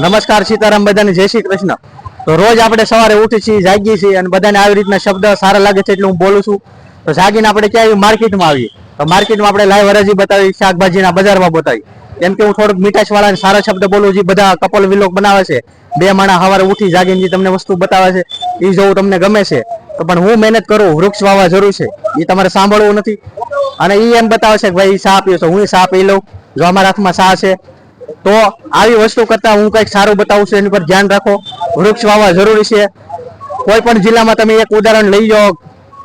નમસ્કાર સીતારામ, બધાને જય શ્રી કૃષ્ણ. તો રોજ આપણે સવારે ઉઠી છીએ, જાગીએ છીએ અને બધાને આવી રીતના શબ્દ સારા લાગે છે એટલે હું બોલું છું. તો જાગીને આપણે ક્યાં આવ્યું માર્કેટમાં આવીએ. તો માર્કેટમાં આપણે લાઈવ હરાજી બતાવી, શાકભાજીના બજારમાં બતાવી. કેમ કે હું થોડુંક મીઠાશ વાળા સારા શબ્દ બોલું છું બધા કપલ વિલોક બનાવે છે. બે માણા સવારે ઉઠી જાગીને જે તમને વસ્તુ બતાવે છે. એ જોવું તમને ગમે છે. તો પણ હું મહેનત કરું, વૃક્ષ વાવવા જરૂર છે. એ તમારે સાંભળવું નથી. અને એ એમ બતાવે છે કે ભાઈ ચા પીઓ છો હું ચા પી લઉં. જો અમારા હાથમાં સા છે તો આવી વસ્તુ કરતા હું કંઈક સારું બતાવું છું, એની પર ધ્યાન રાખો. વૃક્ષ વાવવા જરૂરી છે. કોઈ પણ જિલ્લામાં તમે એક ઉદાહરણ લઈ જાઓ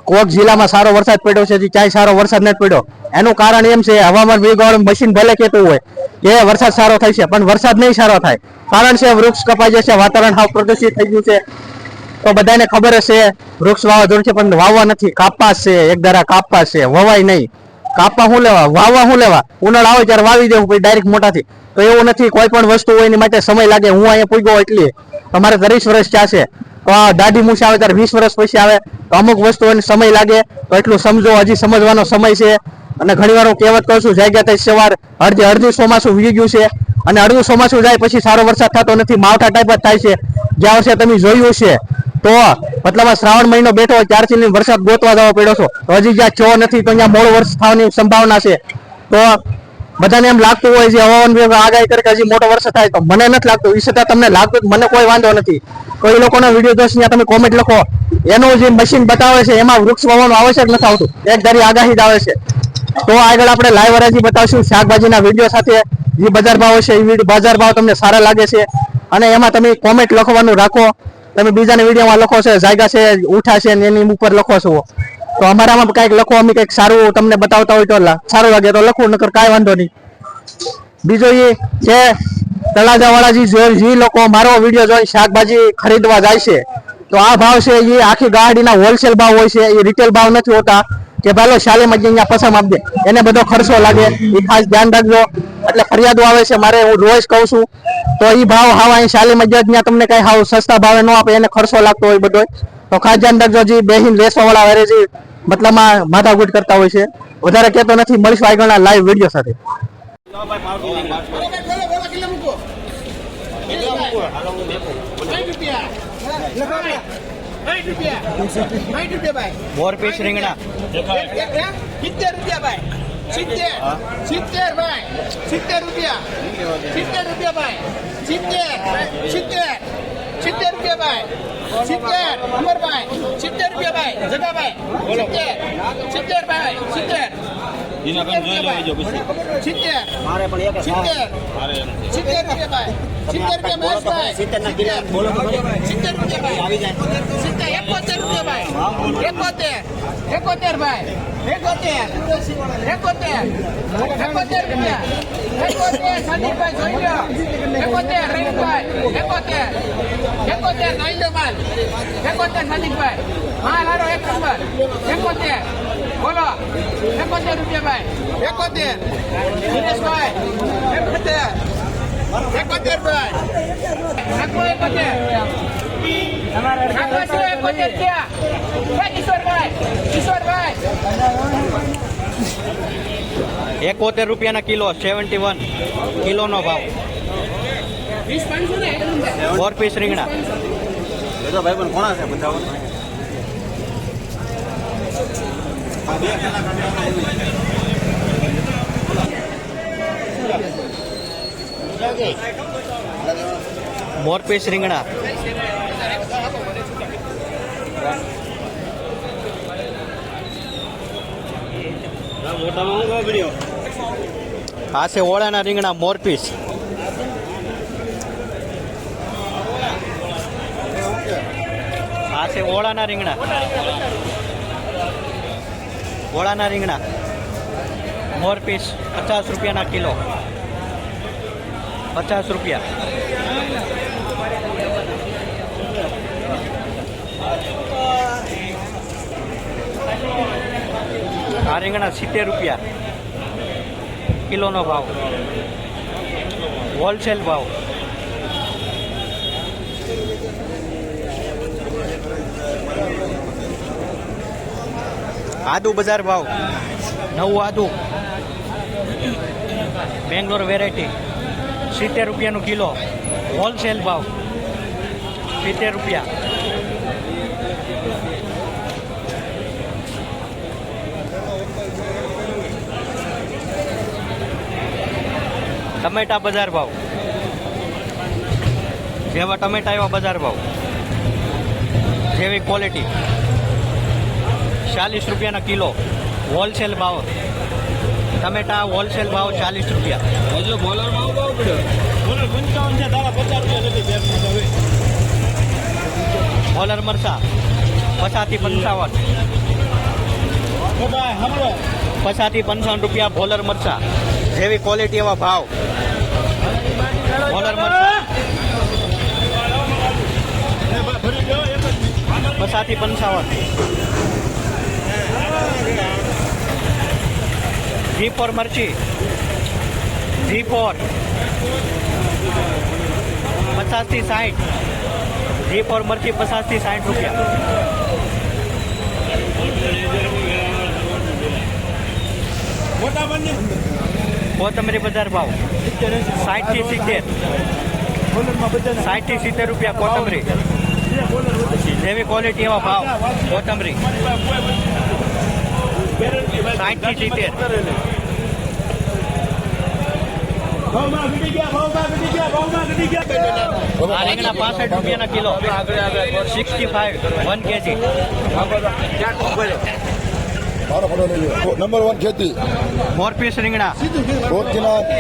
કોક જિલ્લામાં સારો વરસાદ પડ્યો છે ક્યાંય સારો વરસાદ નથી પડ્યો. એનું કારણ એમ છે, હવામાન વિભાગ મશીન ભલે કહેતું હોય, કે વરસાદ સારો થાય છે, પણ વરસાદ નહીં સારો થાય. કારણ છે, વૃક્ષ કપાઈ જશે, વાતાવરણ હાવ પ્રદૂષિત થઈ ગયું છે. તો બધાને ખબર હશે, વૃક્ષ વાવવા જરૂર છે, પણ વાવવા નથી. કાપવા છે, એક ધારા કાપવા છે, વવાય નહીં. કાપવા શું લેવા, વાવવા શું લેવા? ઉનાળ આવે ત્યારે વાવી દેવું પછી ડાયરેક્ટ મોટાથી તો એવું નથી કોઈ પણ વસ્તુ હોય એની માટે સમય લાગે. હું અહીંયા પૂગ્યો એટલે. તમારે ત્રીસ વર્ષ ત્યાં છે. તો આ દાઢી મૂછ આવે ત્યારે વીસ વર્ષ પછી આવે. તો અમુક વસ્તુઓને સમય લાગે. તો એટલું સમજો, હજી સમજવાનો સમય છે. અને ઘણી વાર હું કહેવત કહું છું, જાગ્યા થઈ સવાર અડધી અડધું ચોમાસું વી ગયું છે. અને અડધું ચોમાસું જાય પછી સારો વરસાદ થતો નથી. માવઠા ટાઈપ જ થાય છે. જ્યાં વર્ષે તમે જોયું છે તો મતલબ શ્રાવણ મહિનો બેઠો ત્યારથી વરસાદ ગોતવા જવો પડ્યો છો. હજી જ્યાં છો નથી તો ત્યાં મોડો વર્ષ થવાની સંભાવના છે. તો બધાને એમ લાગતું હોય છે, હવામાન વિભાગ આગાહી કરે કે હજી મોટો વરસાદ થાય તો મને નથી લાગતું. એ છતાં તમને લાગતું મને કોઈ વાંધો નથી. તો એ લોકોના વીડિયો જોશ, ત્યાં તમે કોમેન્ટ લખો. એનું જે મશીન બતાવે છે, એમાં વૃક્ષ વાવવાનું આવશ્યક નથી આવતું. એક ધારી આગાહી જ આવે છે. તો આગળ આપણે લાઈવ હરાજી બતાવશું શાકભાજીના વીડિયો સાથે. જે બજાર ભાવ છે એ બજાર ભાવ તમને સારા લાગે છે. અને એમાં તમે કોમેન્ટ લખવાનું રાખો. તમે બીજાના વિડીયોમાં લખો છો, જાયગા છે, ઉઠા છે એની ઉપર લખો છો. તો અમારામાં કંઈક લખો, અમે કંઈક સારું તમને બતાવતા હોય તો સારું લાગે તો લખવું નકર કાંઈ વાંધો નહીં. બીજો એ કે તળાજા વાળા જે જે લોકો મારો વીડિયો જોઈ શાકભાજી ખરીદવા જાય છે, તો આ ભાવ છે એ આખી ગાડીના હોલસેલ ભાવ હોય છે, એ રિટેલ ભાવ નથી હોતા. કે ભાલો શાલેમાં જઈને અહીંયા પસંદ આપી દે, એને બધો ખર્ચો લાગે, એ ખાસ ધ્યાન રાખજો. એટલે ફરિયાદો આવે છે મારે હું રોજ કહું છું તો એ ભાવ હાવ અહીં શાલી જ ત્યાં તમને કઈ હાવ સસ્તા ભાવે ન આપે એને ખર્ચો લાગતો હોય બધો તો ખાજા અંદર જો બેહીન વેસવા વાળા વેરે જે મતલબમાં માથાકૂટ કરતા હોય છે વધારે કહેતો નથી મળીશું આગળના લાઈવ વીડિયો સાથે મોરપીસ રીંગણા સિત્તેર રૂપિયા ભાઈ સિત્તેર. સિત્તેર ભાઈ. સિત્તેર રૂપિયા. સિત્તેર રૂપિયા ભાઈ. સિત્તેર. સિત્તેર. સિત્તેર રૂપિયા ભાઈ. સિત્તેર. અમરભાઈ સિત્તેર રૂપિયા ભાઈ. જગાભાઈ સિત્તેર. સિત્તેર ભાઈ. સિત્તેર. સિત્તેર મારે પણ સિત્તેર. સિત્તેર રૂપિયા ભાઈ. સિત્તેર રૂપિયા મહેશભાઈ. સિત્તેર. ના કિલો બોલો. સિત્તેર રૂપિયા ભાઈ. આવી જાય. સિત્તેર એકોતેર રૂપિયા ભાઈ. એકોતેર. એકોતેર ભાઈ. એકોતેર. એકોતેર. એકોતેર રૂપિયા. એકોતેર. સંદીપભાઈ જોઈ લો. એકોતેર રહીમભાઈ એકોતેર. એકોતેર નાઈ લો માલ એકોતેર સંદીપભાઈ. માલ હારો એક નંબર. એકોતેર. બોલો. એકોતેર રૂપિયા ભાઈ. એકોતેર. દિનેશભાઈ એકોતેર. એકોતેર રૂપિયાના કિલો, સેવન્ટી વન કિલોનો ભાવ. મોર પીસ રીંગણા. ભાઈ પણ કોણા છે બધા મોર પીસ રીંગણા મોટામાં હું કહું વીડિયો આ છે ઓળાના રીંગણા મોર પીસ આ છે ઓળાના રીંગણા ઓળાના રીંગણા મોર પીસ પચાસ રૂપિયાના કિલો પચાસ રૂપિયા. આ રીંગણા સિત્તેર રૂપિયા. કિલોનો ભાવ. હોલસેલ ભાવ. આદુ બજાર ભાવ. નવું આદુ. બેંગ્લોર વેરાયટી. સિત્તેર રૂપિયાનું કિલો. હોલસેલ ભાવ. સિત્તેર રૂપિયા. ટમેટા બજાર ભાવ. જેવા ટમેટા એવા બજાર ભાવ. જેવી ક્વોલિટી ચાલીસ રૂપિયાના કિલો. હોલસેલ ભાવ. ટમેટા હોલસેલ ભાવ ચાલીસ રૂપિયા. હજુ બોલરમાં ભાવ પડ્યો મરસા પચાસથી પંચાવન. પચાસથી પંચાવન રૂપિયા ભોલર મરચા જેવી ક્વોલિટી એવા ભાવ. ભોલર મરચા પચાસથી પંચાવન. ઘી ફોર મરચી. ઘી ફોર. પચાસથી સાઠ જી ફોર મરચી પચાસથી સાઠ રૂપિયા મોટા બંને કોથમરી બજાર ભાવ સાઠથી સિત્તેર બોલરમાં બધા સાઠથી સિત્તેર રૂપિયા કોથમરી જેવી ક્વોલિટી એવા ભાવ કોથમરી સાઠથી સિત્તેર આ રીંગણા પાસઠ રૂપિયાના kilo. Sixty five one KG મારો ફોટો લઈ લો નંબર વન ખેતી. મોર પીસ રીંગણા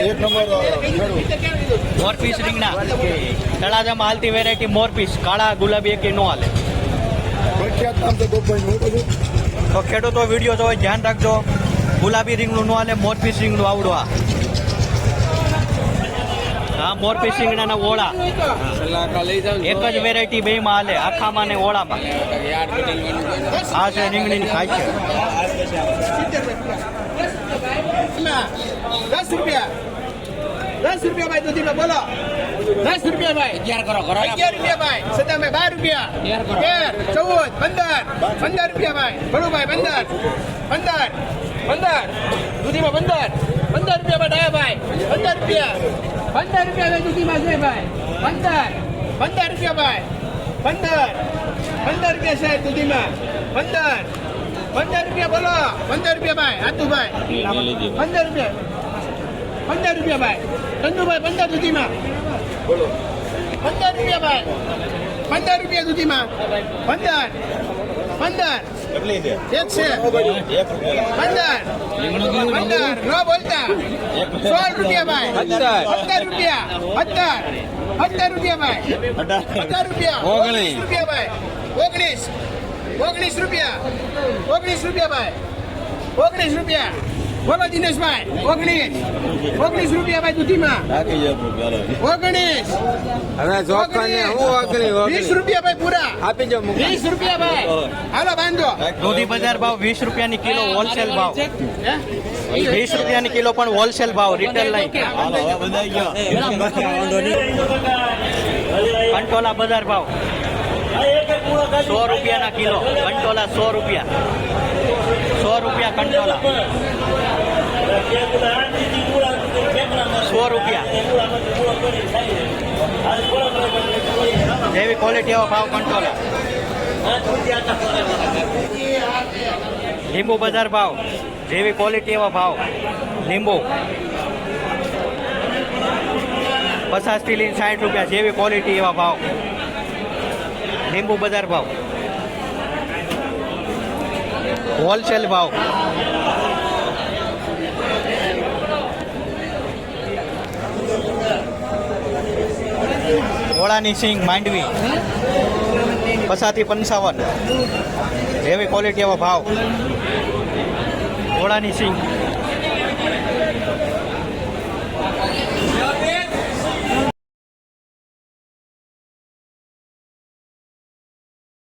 એક નંબર મોરપીસ મોર પીસ રીંગણા. તળાજામાં હાલતી વેરાયટી મોર પીસ કાળા ગુલાબી એક નો હાલે. તો ખેડૂતો વીડિયો જોવે ધ્યાન રાખજો. ગુલાબી રીંગણું નો હાલે મોર પીસ રીંગણું આવડો આ. હા મોર પીસ રીંગણાના ઓળા એક જ વેરાયટી બે માં હાલે આખામાં ને ઓળામાં આ છે રીંગણીની ખાય છે દસ રૂપિયા દસ રૂપિયા ભાઈ દૂધીમાં બોલો દસ રૂપિયા ભાઈ અગિયાર કરો કરો અગિયાર રૂપિયા ભાઈ સદામાં બાર રૂપિયા તેર ચૌદ પંદર પંદર રૂપિયા ભાઈ ભલું ભાઈ પંદર પંદર પંદર દૂધીમાં પંદર પંદર રૂપિયા ભાઈ ડાયા ભાઈ પંદર રૂપિયા પંદર રૂપિયા દૂધીમાં છે ભાઈ. પંદર. પંદર રૂપિયા ભાઈ. પંદર. પંદર રૂપિયા સાહેબ દૂધીમાં પંદર. પંદર રૂપિયા બોલો. પંદર રૂપિયા ભાઈ. હાથુભાઈ પંદર રૂપિયા. પંદર રૂપિયા ભાઈ. ચંદુભાઈ, પંદર સુધીમાં બોલો પંદર રૂપિયા ભાઈ. પંદર રૂપિયા સુધીમાં પંદર. પંદર. કેટલી છે? એક છે. એક રૂપિયા પંદર પંદર ન બોલતા. સોળ રૂપિયા ભાઈ. પંદર રૂપિયા. પંદર પંદર રૂપિયા ભાઈ. પંદર રૂપિયા. ઓગણીસ રૂપિયા ભાઈ. ઓગણીસ. ઓગણીસ રૂપિયા. ઓગણીસ રૂપિયા ભાઈ. ઓગણીસ રૂપિયા. બોલો દિનેશભાઈ ઓગણીસ. ઓગણીસ રૂપિયા ભાઈ દૂધીમાં. ઓગણીસ. હવે જોખમને હું વીસ રૂપિયા ભાઈ પૂરા. આપી જો વીસ રૂપિયા ભાઈ. હાલો બાંધો. દૂધી બજાર ભાવ વીસ રૂપિયાની કિલો હોલસેલ ભાવ. વીસ રૂપિયાની કિલો પણ હોલસેલ ભાવ રિટેલ નહીં કંટોલા બજાર ભાવ. સો રૂપિયાના કિલો. કંટોલા સો રૂપિયા. સો રૂપિયા કંટોલા. સો રૂપિયા. જેવી ક્વોલિટી એવો ભાવ કંટ્રોલ લીંબુ બજાર ભાવ. જેવી ક્વોલિટી એવા ભાવ. લીંબુ. પચાસથી લઈને સાઠ રૂપિયા જેવી ક્વોલિટી એવા ભાવ. લીંબુ બજાર ભાવ. હોલસેલ ભાવ. ઓળાની સિંગ માંડવી. પચાસથી પંચાવન. જેવી ક્વોલિટી એવા ભાવ. ઓળાની સિંગ.